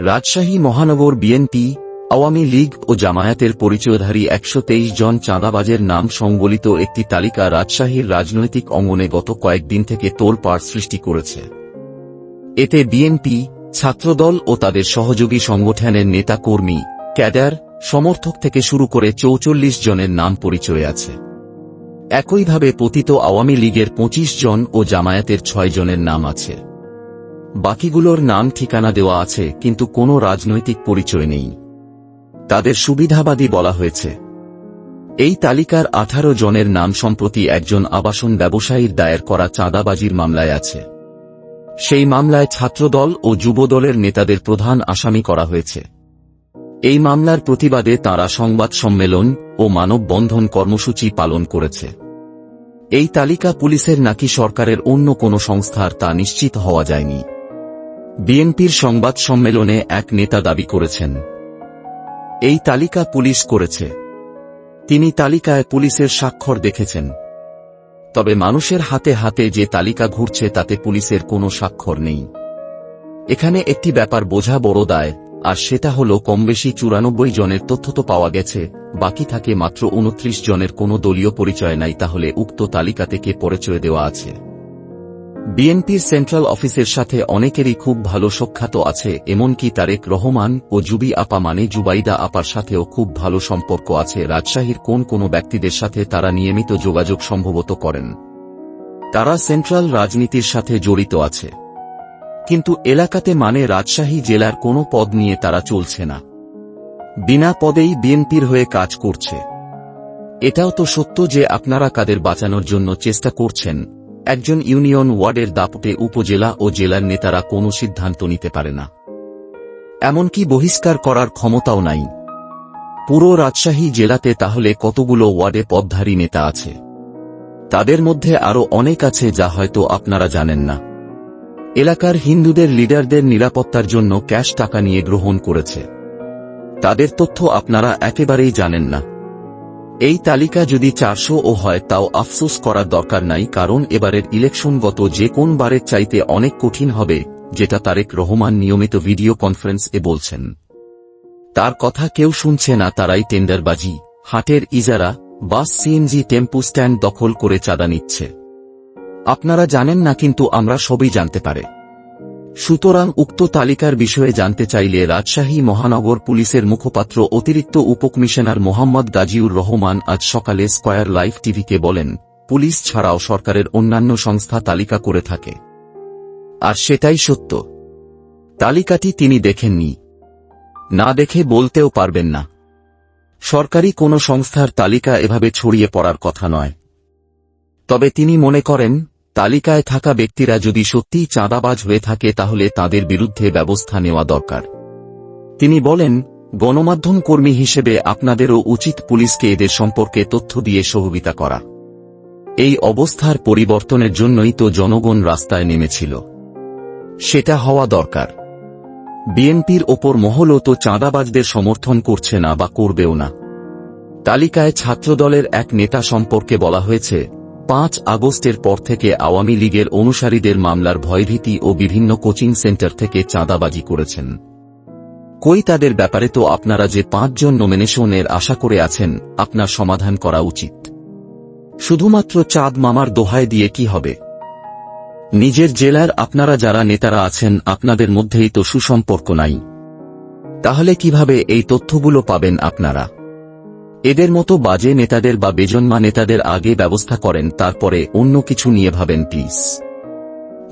রাজশাহী মহানগর বিএনপি আওয়ামী লীগ ও জামায়াতের পরিচয়ধারী একশো তেইশ জন চাঁদাবাজের নাম সংবলিত একটি তালিকা রাজশাহীর রাজনৈতিক অঙ্গনে গত কয়েকদিন থেকে তোলপাড় সৃষ্টি করেছে। এতে বিএনপি ছাত্রদল ও তাদের সহযোগী সংগঠনের নেতাকর্মী, ক্যাডার, সমর্থক থেকে শুরু করে চৌচল্লিশ জনের নাম পরিচয় আছে। একইভাবে পতিত আওয়ামী লীগের ২৫ জন ও জামায়াতের ছয় জনের নাম আছে। বাকিগুলোর নাম ঠিকানা দেওয়া আছে, কিন্তু কোনো রাজনৈতিক পরিচয় নেই। তাদের সুবিধাবাদী বলা হয়েছে। এই তালিকার আঠারো জনের নাম সম্প্রতি একজন আবাসন ব্যবসায়ীর দায়ের করা চাঁদাবাজির মামলায় আছে। সেই মামলায় ছাত্রদল ও যুবদলের নেতাদের প্রধান আসামি করা হয়েছে। এই মামলার প্রতিবাদে তারা সংবাদ সম্মেলন ও মানববন্ধন কর্মসূচি পালন করেছে। এই তালিকা পুলিশের নাকি সরকারের অন্য কোনো সংস্থার তা নিশ্চিত হওয়া যায়নি। বিএনপির সংবাদ সম্মেলনে এক নেতা দাবি করেছেন। এই তালিকা পুলিশ করেছে। তিনি তালিকায় পুলিশের স্বাক্ষর দেখেছেন। তবে মানুষের হাতে হাতে যে তালিকা ঘুরছে তাতে পুলিশের কোনো স্বাক্ষর নেই। এখানে একটি ব্যাপার বোঝা বড় দায়, আর সেটা হল কমবেশি চুরানব্বই জনের তথ্য তো পাওয়া গেছে, বাকি থাকে মাত্র উনত্রিশ জনের কোনো দলীয় পরিচয় নাই, তাহলে উক্ত তালিকাতে কে পরিচয় দেওয়া আছে? বিএনপির সেন্ট্রাল অফিসের সাথে অনেকেরই খুব ভালো সখ্যাত আছে, এমনকি তারেক রহমান ও জুবি আপা মানে জুবাইদা আপার সাথেও খুব ভালো সম্পর্ক আছে, রাজশাহীর কোন কোন ব্যক্তিদের সাথে তারা নিয়মিত যোগাযোগ সম্ভবত করেন। তারা সেন্ট্রাল রাজনীতির সাথে জড়িত আছে। কিন্তু এলাকাতে মানে রাজশাহী জেলার কোনো পদ নিয়ে তারা চলছে না। বিনা পদেই বিএনপির হয়ে কাজ করছে। এটাও তো সত্য যে আপনারা কাদের বাঁচানোর জন্য চেষ্টা করছেন একজন ইউনিয়ন ওয়ার্ডের দাপটে উপজেলা ও জেলার নেতারা কোনো সিদ্ধান্ত নিতে পারে না। এমনকি বহিষ্কার করার ক্ষমতাও নাই। পুরো রাজশাহী জেলাতে তাহলে কতগুলো ওয়ার্ডে পদধারী নেতা আছে? তাদের মধ্যে আরও অনেক আছে যা হয়তো আপনারা জানেন না। এলাকার হিন্দুদের লিডারদের নিরাপত্তার জন্য ক্যাশ টাকা নিয়ে গ্রহণ করেছে। তাদের তথ্য আপনারা একেবারেই জানেন না। এই তালিকা যদি চারশো ও হয়, তাও আফসোস করার দরকার নাই, কারণ এবারের ইলেকশনগত যে কোন বারের চাইতে অনেক কঠিন হবে, যেটা তারেক রহমান নিয়মিত ভিডিও কনফারেন্স এ বলছেন। তার কথা কেউ শুনছে না, তারাই টেন্ডারবাজি, হাটের ইজারা বাস সিএনজি টেম্পু স্ট্যান্ড দখল করে চাঁদা নিচ্ছে। আপনারা জানেন না, কিন্তু আমরা সবই জানতে পারে। সুতরাং উক্ত তালিকার বিষয়ে জানতে চাইলে রাজশাহী মহানগর পুলিশের মুখপাত্র অতিরিক্ত উপকমিশনার মোহাম্মদ গাজিউর রহমান আজ সকালে স্কয়ার লাইফ টিভিকে বলেন, পুলিশ ছাড়াও সরকারের অন্যান্য সংস্থা তালিকা করে থাকে। আর সেটাই সত্য। তালিকাটি তিনি দেখেননি। না দেখে বলতেও পারবেন না। সরকারি কোনো সংস্থার তালিকা এভাবে ছড়িয়ে পড়ার কথা নয়। তবে তিনি মনে করেন তালিকায় থাকা ব্যক্তিরা যদি সত্যিই চাঁদাবাজ হয়ে থাকে তাহলে তাদের বিরুদ্ধে ব্যবস্থা নেওয়া দরকার। তিনি বলেন, গণমাধ্যম কর্মী হিসেবে আপনাদেরও উচিত পুলিশকে এদের সম্পর্কে তথ্য দিয়ে সহযোগিতা করা। এই অবস্থার পরিবর্তনের জন্যই তো জনগণ রাস্তায় নেমেছিল। সেটা হওয়া দরকার। বিএনপির ওপর মহলও তো চাঁদাবাজদের সমর্থন করছে না বা করবেও না। তালিকায় ছাত্রদলের এক নেতা সম্পর্কে বলা হয়েছে পাঁচ আগস্টের পর থেকে আওয়ামী লীগের অনুসারীদের মামলার ভয়ভীতি ও বিভিন্ন কোচিং সেন্টার থেকে চাঁদাবাজি করেছেন। কই তাদের ব্যাপারে তো আপনারা যে পাঁচজন নমিনেশনের আশা করে আছেন, আপনার সমাধান করা উচিত। শুধুমাত্র চাঁদ মামার দোহায় দিয়ে কি হবে? নিজের জেলার আপনারা যারা নেতারা আছেন, আপনাদের মধ্যেই তো সুসম্পর্ক নাই। তাহলে কীভাবে এই তথ্যগুলো পাবেন আপনারা? এদের মতো বাজে নেতাদের বা বেজন্মা নেতাদের আগে ব্যবস্থা করেন, তারপরে অন্য কিছু নিয়ে ভাবেন, প্লিজ।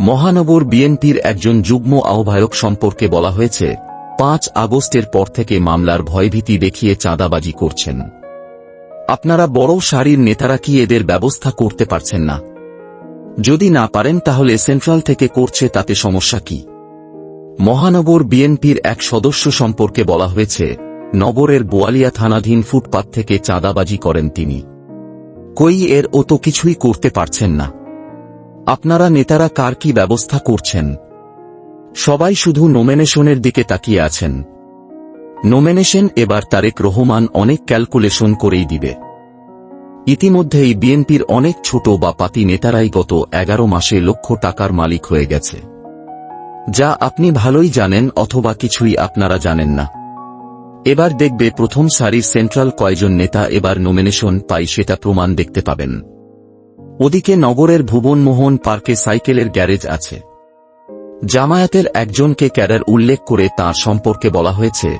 মহানগর বিএনপির একজন যুগ্ম আহ্বায়ক সম্পর্কে বলা হয়েছে, পাঁচ আগস্টের পর থেকে মামলার ভয়ভীতি দেখিয়ে চাঁদাবাজি করছেন। আপনারা বড় সারির নেতারা কি এদের ব্যবস্থা করতে পারছেন না? যদি না পারেন তাহলে সেন্ট্রাল থেকে করছে, তাতে সমস্যা কি? মহানগর বিএনপির এক সদস্য সম্পর্কে বলা হয়েছে নগরের বোয়ালিয়া থানাধীন ফুটপাত থেকে চাঁদাবাজি করেন তিনি। কই এর ও তো কিছুই করতে পারছেন না। আপনারা নেতারা কার কি ব্যবস্থা করছেন? সবাই শুধু নমিনেশনের দিকে তাকিয়ে আছেন। নমিনেশন এবার তারেক রহমান অনেক ক্যালকুলেশন করেই দিবে। ইতিমধ্যেই বিএনপির অনেক ছোট বা পাতি নেতারাই গত এগারো মাসে লক্ষ টাকার মালিক হয়ে গেছে। যা আপনি ভালোই জানেন অথবা কিছুই আপনারা জানেন না। এবার দেখবে প্রথম সারির সেন্ট্রাল কয়জন নেতা এবার নমিনেশন পাই সেটা প্রমাণ দেখতে পাবেন। ওদিকে নগরের ভুবনমোহন পার্কে সাইকেলের গ্যারেজ আছে। জামায়াতের একজনকে ক্যাডার উল্লেখ করে তার সম্পর্কে বলা হয়েছে,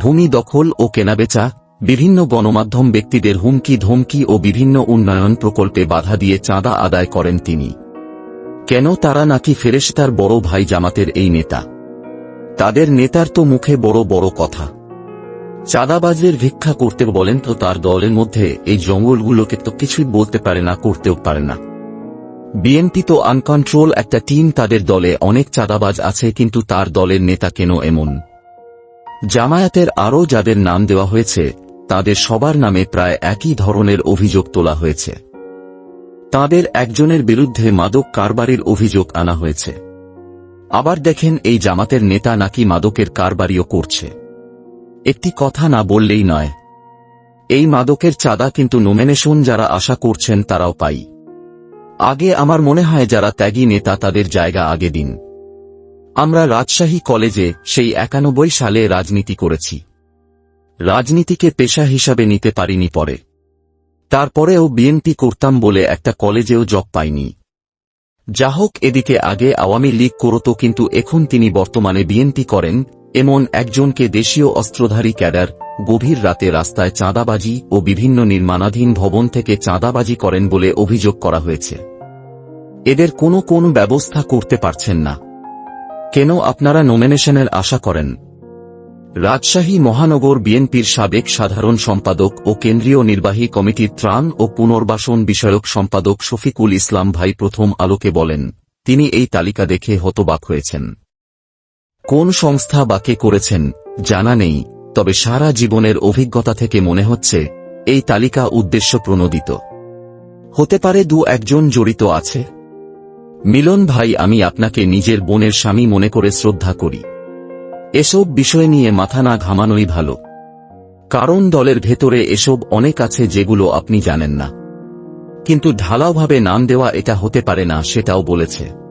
ভূমি দখল ও কেনাবেচা, বিভিন্ন গণমাধ্যম ব্যক্তিদের হুমকি ধমকি ও বিভিন্ন উন্নয়ন প্রকল্পে বাধা দিয়ে চাঁদা আদায় করেন তিনি। কেন তারা নাকি ফেরেশতার বড় ভাই জামাতের এই নেতা? তাদের নেতার তো মুখে বড় বড় কথা। চাঁদাবাজের ভিক্ষা করতে বলেন তো তার দলের মধ্যে এই জঙ্গলগুলোকে তো কিছুই বলতে পারে না, করতেও পারে না। বিএনপি তো আনকন্ট্রোল একটা টিম, তাদের দলে অনেক চাঁদাবাজ আছে, কিন্তু তার দলের নেতা কেন এমন? জামায়াতের আরও যাদের নাম দেওয়া হয়েছে, তাদের সবার নামে প্রায় একই ধরনের অভিযোগ তোলা হয়েছে। তাদের একজনের বিরুদ্ধে মাদক কারবারির অভিযোগ আনা হয়েছে। আবার দেখেন এই জামাতের নেতা নাকি মাদকের কারবারিও করছে। একটি কথা না বললেই নয়। এই মাদকের চাঁদা কিন্তু নমিনেশন যারা আশা করছেন তারাও পাই। আগে আমার মনে হয় যারা ত্যাগী নেতা তাদের জায়গা আগে দিন। আমরা রাজশাহী কলেজে সেই একানব্বই সালে রাজনীতি করেছি। রাজনীতিকে পেশা হিসাবে নিতে পারিনি পরে। তারপরেও বিএনপি করতাম বলে একটা কলেজেও জব পাইনি। যা এদিকে আগে আওয়ামী লীগ করত কিন্তু এখন তিনি বর্তমানে বিএনপি করেন এমন একজনকে দেশীয় অস্ত্রধারী ক্যাডার গভীর রাতে রাস্তায় চাঁদাবাজি ও বিভিন্ন নির্মাণাধীন ভবন থেকে চাঁদাবাজি করেন বলে অভিযোগ করা হয়েছে। এদের কোনো কোন ব্যবস্থা করতে পারছেন না। কেন আপনারা নমিনেশনের আশা করেন? রাজশাহী মহানগর বিএনপির সাবেক সাধারণ সম্পাদক ও কেন্দ্রীয় নির্বাহী কমিটির ত্রাণ ও পুনর্বাসন বিষয়ক সম্পাদক শফিকুল ইসলাম ভাই প্রথম আলোকে বলেন, তিনি এই তালিকা দেখে হতবাক হয়েছেন। কোন সংস্থা বা কে করেছেন, জানা নেই, তবে সারা জীবনের অভিজ্ঞতা থেকে মনে হচ্ছে, এই তালিকা উদ্দেশ্য প্রণোদিত। হতে পারে দু একজন জড়িত আছে। মিলন ভাই, আমি আপনাকে নিজের বোনের স্বামী মনে করে শ্রদ্ধা করি। এসব বিষয় নিয়ে মাথা না ঘামানোই ভালো। কারণ দলের ভেতরে এসব অনেক আছে যেগুলো আপনি জানেন না। কিন্তু ঢালাওভাবে নাম দেওয়া এটা হতে পারে না, সেটাও বলেছে।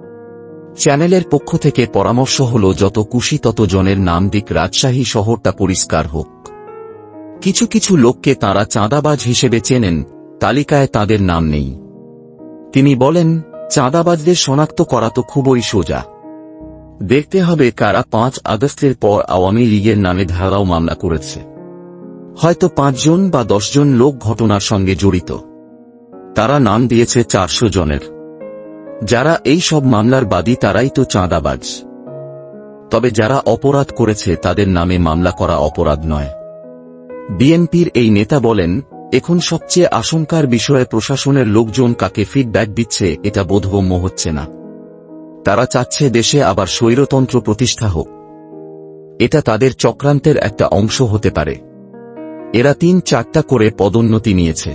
চ্যানেলের পক্ষ থেকে পরামর্শ হল, যত খুশি তত জনের নাম দিক, রাজশাহী শহরটা পরিষ্কার হোক। কিছু কিছু লোককে তারা চাঁদাবাজ হিসেবে চেনেন, তালিকায় তাদের নাম নেই। তিনি বলেন, চাঁদাবাজদের শনাক্ত করা তো খুবই সোজা। দেখতে হবে কারা পাঁচ আগস্টের পর আওয়ামী লীগের নামে ধারাও মামলা করেছে। হয়তো পাঁচজন বা দশজন লোক ঘটনার সঙ্গে জড়িত। তারা নাম দিয়েছে চারশো জনের। যারা এই সব মামলার বাদী তারাই তো চাঁদাবাজ। তবে যারা অপরাধ করেছে তাদের নামে মামলা করা অপরাধ নয়। বিএনপির এই নেতা বলেন, এখন সবচেয়ে আশঙ্কার বিষয়ে প্রশাসনের লোকজন কাকে ফিডব্যাক দিচ্ছে, এটা বোধগম্য হচ্ছে না। তারা চাচ্ছে দেশে আবার স্বৈরতন্ত্র প্রতিষ্ঠা হোক। এটা তাদের চক্রান্তের একটা অংশ হতে পারে। এরা তিন চারটা করে পদোন্নতি নিয়েছে।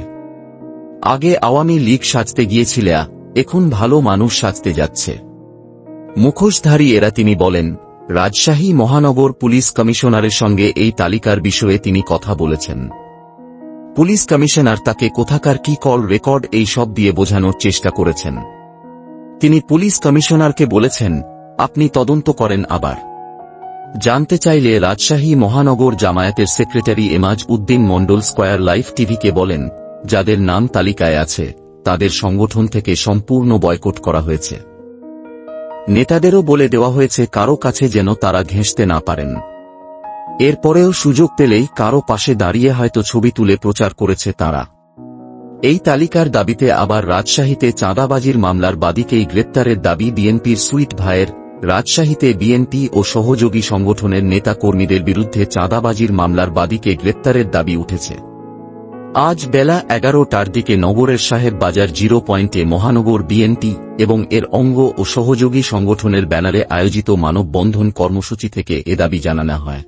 আগে আওয়ামী লীগ সাজতে গিয়েছিল এখন ভালো মানুষ সাজতে যাচ্ছে। মুখোশধারী এরা তিনি বলেন, রাজশাহী মহানগর পুলিশ কমিশনারের সঙ্গে এই তালিকার বিষয়ে তিনি কথা বলেছেন। পুলিশ কমিশনার তাকে কোথাকার কি কল রেকর্ড এই সব দিয়ে বোঝানোর চেষ্টা করেছেন। তিনি পুলিশ কমিশনারকে বলেছেন, আপনি তদন্ত করেন আবার। জানতে চাইলে রাজশাহী মহানগর জামায়াতের secretary Emaz Uddin Mondal Square Life টিভিকে বলেন, যাদের নাম তালিকায় আছে তাদের সংগঠন থেকে সম্পূর্ণ বয়কট করা হয়েছে। নেতাদেরও বলে দেওয়া হয়েছে, কারও কাছে যেন তারা ঘেঁষতে না পারেন। এরপরেও সুযোগ পেলেই কারও পাশে দাঁড়িয়ে হয়তো ছবি তুলে প্রচার করেছে তারা। এই তালিকার দাবিতে আবার রাজশাহীতে চাঁদাবাজির মামলার বাদীকেই গ্রেপ্তারের দাবি বিএনপির সুইট ভাইয়ের। রাজশাহীতে বিএনপি ও সহযোগী সংগঠনের নেতা কর্মীদের বিরুদ্ধে চাঁদাবাজির মামলার বাদীকে গ্রেপ্তারের দাবি উঠেছে। আজ বেলা এগারোটার দিকে নগরের সাহেব বাজার জিরো পয়েন্টে মহানগর বিএনপি এবং এর অঙ্গ ও সহযোগী সংগঠনের ব্যানারে আয়োজিত মানববন্ধন কর্মসূচি থেকে এ দাবি জানানো হয়।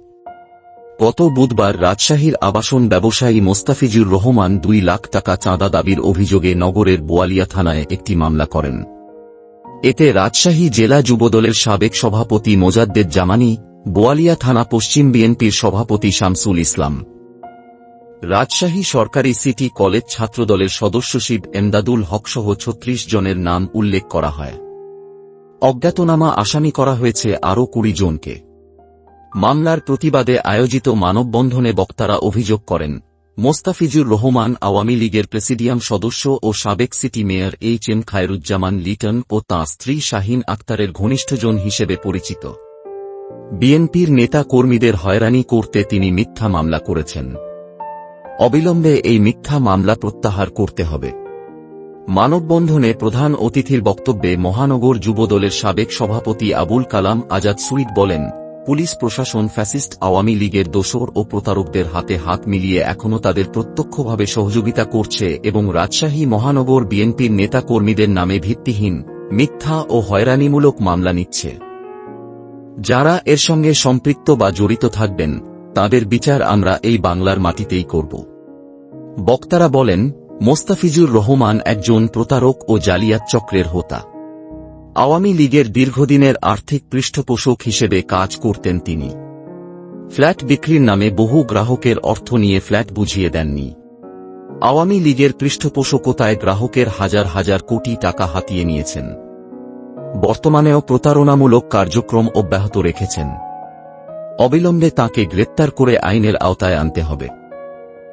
গত বুধবার রাজশাহীর আবাসন ব্যবসায়ী মোস্তাফিজুর রহমান দুই লাখ টাকা চাঁদা দাবির অভিযোগে নগরের বোয়ালিয়া থানায় একটি মামলা করেন। এতে রাজশাহী জেলা যুবদলের সাবেক সভাপতি মোজাদ্দেদ জামানি, বোয়ালিয়া থানা পশ্চিম বিএনপির সভাপতি শামসুল ইসলাম রাজশাহী সরকারি সিটি কলেজ ছাত্রদলের সদস্য শিব এমদাদুল হকসহ ছত্রিশ জনের নাম উল্লেখ করা হয়। অজ্ঞাতনামা আসামি করা হয়েছে আরও কুড়ি জনকে। মামলার প্রতিবাদে আয়োজিত মানববন্ধনে বক্তারা অভিযোগ করেন, মোস্তাফিজুর রহমান আওয়ামী লীগের প্রেসিডিয়াম সদস্য ও সাবেক city mayor H M Khairuzzaman Liton ও তাঁর স্ত্রী শাহিন আক্তারের ঘনিষ্ঠজন হিসেবে পরিচিত। বিএনপির নেতা কর্মীদের হয়রানি করতে তিনি মিথ্যা মামলা করেছেন। অবিলম্বে এই মিথ্যা মামলা প্রত্যাহার করতে হবে। মানববন্ধনে প্রধান অতিথির বক্তব্যে মহানগর যুবদলের সাবেক সভাপতি আবুল কালাম আজাদ সুইদ বলেন, পুলিশ প্রশাসন ফ্যাসিস্ট আওয়ামী লীগের দোসর ও প্রতারকদের হাতে হাত মিলিয়ে এখনও তাদের প্রত্যক্ষভাবে সহযোগিতা করছে এবং রাজশাহী মহানগর বিএনপির নেতা কর্মীদের নামে ভিত্তিহীন, মিথ্যা ও হয়রানিমূলক মামলা নিচ্ছে। যারা এর সঙ্গে সম্পৃক্ত বা জড়িত থাকবেন তাদের বিচার আমরা এই বাংলার মাটিতেই করব। বক্তারা বলেন, মোস্তাফিজুর রহমান একজন প্রতারক ও জালিয়াত চক্রের হোতা। আওয়ামী লীগের দীর্ঘদিনের আর্থিক পৃষ্ঠপোষক হিসেবে কাজ করতেন তিনি। ফ্ল্যাট বিক্রির নামে বহু গ্রাহকের অর্থ নিয়ে ফ্ল্যাট বুঝিয়ে দেননি। আওয়ামী লীগের পৃষ্ঠপোষকতায় গ্রাহকের হাজার হাজার কোটি টাকা হাতিয়ে নিয়েছেন। বর্তমানেও প্রতারণামূলক কার্যক্রম অব্যাহত রেখেছেন। অবিলম্বে তাকে গ্রেপ্তার করে আইনের আওতায় আনতে হবে।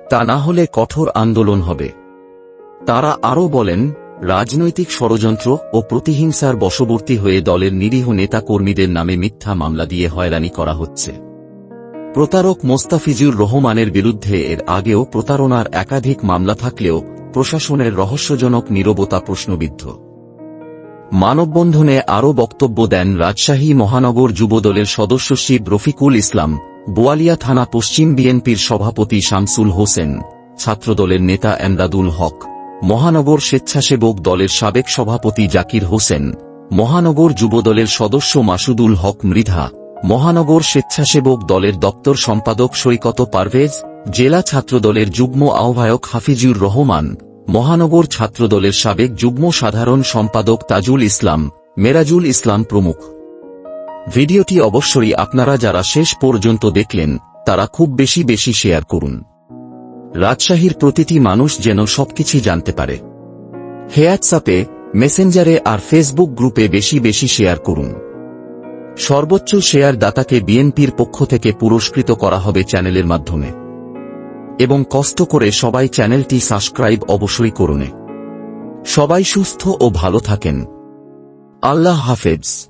তা না হলে কঠোর আন্দোলন হবে। তারা আরও বলেন, রাজনৈতিক ষড়যন্ত্র ও প্রতিহিংসার বশবর্তী হয়ে দলের নিরীহ নেতা কর্মীদের নামে মিথ্যা মামলা দিয়ে হয়রানি করা হচ্ছে। প্রতারক মোস্তাফিজুর রহমানের বিরুদ্ধে এর আগেও প্রতারণার একাধিক মামলা থাকলেও প্রশাসনের রহস্যজনক নীরবতা প্রশ্নবিদ্ধ। মানববন্ধনে আরও বক্তব্য দেন রাজশাহী মহানগর যুবদলের সদস্য শিব রফিকুল ইসলাম, বোয়ালিয়া থানা পশ্চিম বিএনপির সভাপতি শামসুল হোসেন, ছাত্রদলের নেতা এমদাদুল হক, মহানগর স্বেচ্ছাসেবক দলের সাবেক সভাপতি জাকির হোসেন, মহানগর যুবদলের সদস্য মাসুদুল হক মৃধা, মহানগর স্বেচ্ছাসেবক দলের দপ্তর সম্পাদক সৈকত পারভেজ, জেলা ছাত্রদলের যুগ্ম আহ্বায়ক হাফিজুর রহমান মহানগর ছাত্রদলের সাবেক যুগ্ম সাধারণ সম্পাদক তাজুল ইসলাম, মেরাজুল ইসলাম প্রমুখ। ভিডিওটি অবশ্যই আপনারা যারা শেষ পর্যন্ত দেখলেন, তারা খুব বেশি বেশি শেয়ার করুন। রাজশাহীর প্রতিটি মানুষ যেন সবকিছু জানতে পারে। হেয়াটসাপে মেসেঞ্জারে আর ফেসবুক গ্রুপে বেশি বেশি শেয়ার করুন। সর্বোচ্চ শেয়ার দাতাকে বিএনপির পক্ষ থেকে পুরস্কৃত করা হবে চ্যানেলের মাধ্যমে। এবং কষ্ট করে সবাই চ্যানেলটি সাবস্ক্রাইব অবশ্যই করুন। সবাই সুস্থ ও ভালো থাকেন। আল্লাহ হাফেজ।